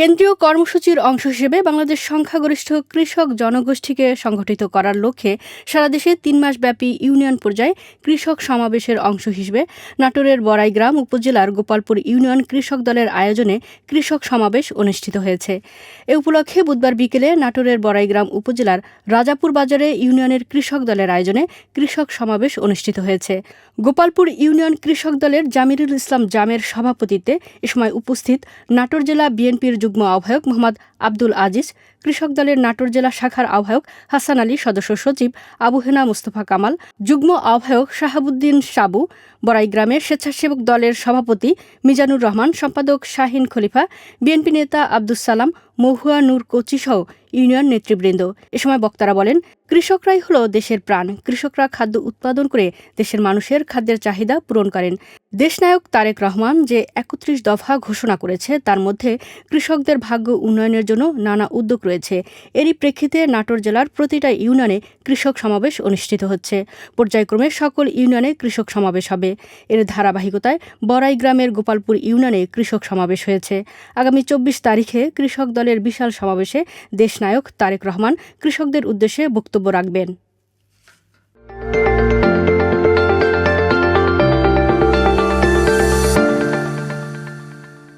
কেন্দ্রীয় কর্মসূচির অংশ হিসেবে বাংলাদেশ সংখ্যাগরিষ্ঠ কৃষক জনগোষ্ঠীকে সংগঠিত করার লক্ষ্যে সারা দেশে তিন মাসব্যাপী ইউনিয়ন পর্যায়ে কৃষক সমাবেশের অংশ হিসেবে নাটোরের বড়াইগ্রাম উপজেলার গোপালপুর ইউনিয়ন কৃষক দলের আয়োজনে কৃষক সমাবেশ অনুষ্ঠিত হয়েছে। এ উপলক্ষে বুধবার বিকেলে নাটোরের বড়াইগ্রাম উপজেলার রাজাপুর বাজারে ইউনিয়নের কৃষক দলের আয়োজনে কৃষক সমাবেশ অনুষ্ঠিত হয়েছে। গোপালপুর ইউনিয়ন কৃষক দলের জামিরুল ইসলাম জামের সভাপতিত্বে এ সময় উপস্থিত নাটোর জেলা বিএনপির যুগ্ম আহ্বায়ক মোহাম্মদ আব্দুল আজিজ, কৃষক দলের নাটোর জেলা শাখার আহ্বায়ক হাসান আলী, সদস্য সচিব আবু হেনা মুস্তফা কামাল, যুগ্ম আহ্বায়ক শাহাবুদ্দিন সাবু বড়াইগ্রামের স্বেচ্ছাসেবক দলের সভাপতি মিজানুর রহমান, সম্পাদক শাহিন খলিফা, বিএনপি নেতা আব্দুস সালাম, মহুয়া নূর কোচি সহ ইউনিয়ন নেতৃবৃন্দ। এ সময় বক্তারা বলেন, কৃষকরাই হল দেশের প্রাণ। কৃষকরা খাদ্য উৎপাদন করে দেশের মানুষের খাদ্যের চাহিদা পূরণ করেন। দেশনায়ক তারেক রহমান যে একত্রিশ দফা ঘোষণা করেছে, তার মধ্যে কৃষকদের ভাগ্য উন্নয়নের জন্য নানা উদ্যোগ রয়েছে। এরই প্রেক্ষিতে নাটোর জেলার প্রতিটা ইউনিয়নে কৃষক সমাবেশ অনুষ্ঠিত হচ্ছে। পর্যায়ক্রমে সকল ইউনিয়নে কৃষক সমাবেশ হবে। এর ধারাবাহিকতায় বড়াই গ্রামের গোপালপুর ইউনিয়নে কৃষক সমাবেশ হয়েছে। আগামী চব্বিশ তারিখে কৃষক দলের বিশাল সমাবেশে দেশনায়ক তারেক রহমান কৃষকদের উদ্দেশ্যে বক্তব্য রাখবেন।